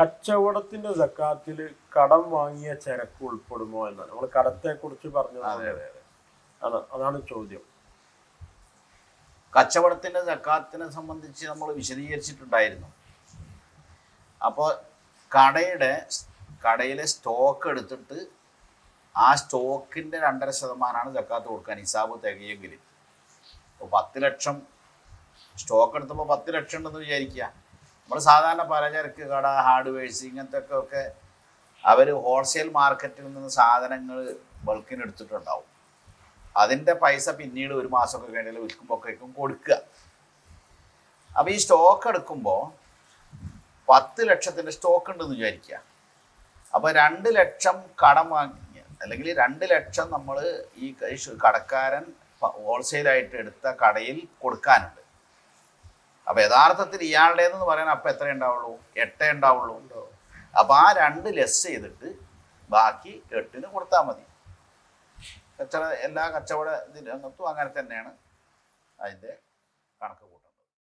കച്ചവടത്തിന്റെ സക്കാത്തിൽ കടം വാങ്ങിയ ചരക്ക് ഉൾപ്പെടുമോ എന്നാണ്. നമ്മൾ കടത്തെ കുറിച്ച് പറഞ്ഞു അതെ അതെ. അതെ അതാണ് ചോദ്യം. കച്ചവടത്തിന്റെ സക്കാത്തിനെ സംബന്ധിച്ച് നമ്മൾ വിശദീകരിച്ചിട്ടുണ്ടായിരുന്നു. അപ്പോൾ കടയുടെ കടയിലെ സ്റ്റോക്ക് എടുത്തിട്ട് ആ സ്റ്റോക്കിന്റെ രണ്ടര ശതമാനമാണ് ജക്കാത്ത് കൊടുക്കാൻ ഹിസാബ് തികയെങ്കിൽ ഇപ്പോൾ പത്ത് ലക്ഷം സ്റ്റോക്ക് എടുത്തപ്പോൾ പത്ത് ലക്ഷം ഉണ്ടെന്ന് വിചാരിക്കുക. നമ്മൾ സാധാരണ പലചരക്ക് കട ഹാർഡ്വെയർസ് ഇങ്ങനത്തെ ഒക്കെ അവർ ഹോൾസെയിൽ മാർക്കറ്റിൽ നിന്ന് സാധനങ്ങൾ ബൾക്കിന് എടുത്തിട്ടുണ്ടാവും. അതിന്റെ പൈസ പിന്നീട് ഒരു മാസമൊക്കെ കഴിഞ്ഞാൽ വിൽക്കുമ്പോഴേക്കും കൊടുക്കുക. അപ്പോൾ ഈ സ്റ്റോക്ക് എടുക്കുമ്പോൾ പത്ത് ലക്ഷത്തിന്റെ സ്റ്റോക്ക് ഉണ്ടെന്ന് വിചാരിക്കുക. അപ്പോൾ രണ്ട് ലക്ഷം കടം വാങ്ങി അല്ലെങ്കിൽ രണ്ട് ലക്ഷം നമ്മൾ ഈ കടക്കാരൻ ഹോൾസെയിലായിട്ട് എടുത്ത കടയിൽ കൊടുക്കാനുണ്ട്. അപ്പോൾ യഥാർത്ഥത്തിൽ ഇയാളുടേതെന്ന് പറയാൻ അപ്പം എത്ര ഉണ്ടാവുള്ളൂ? എട്ടേ ഉണ്ടാവുള്ളൂ. അപ്പോൾ ആ രണ്ട് ലെസ് ചെയ്തിട്ട് ബാക്കി എട്ടിന് കൊടുത്താൽ മതി. കച്ചവട എല്ലാ കച്ചവട ഇതിനകത്തും അങ്ങനെ തന്നെയാണ് അതിന്റെ കണക്ക് കൂട്ടം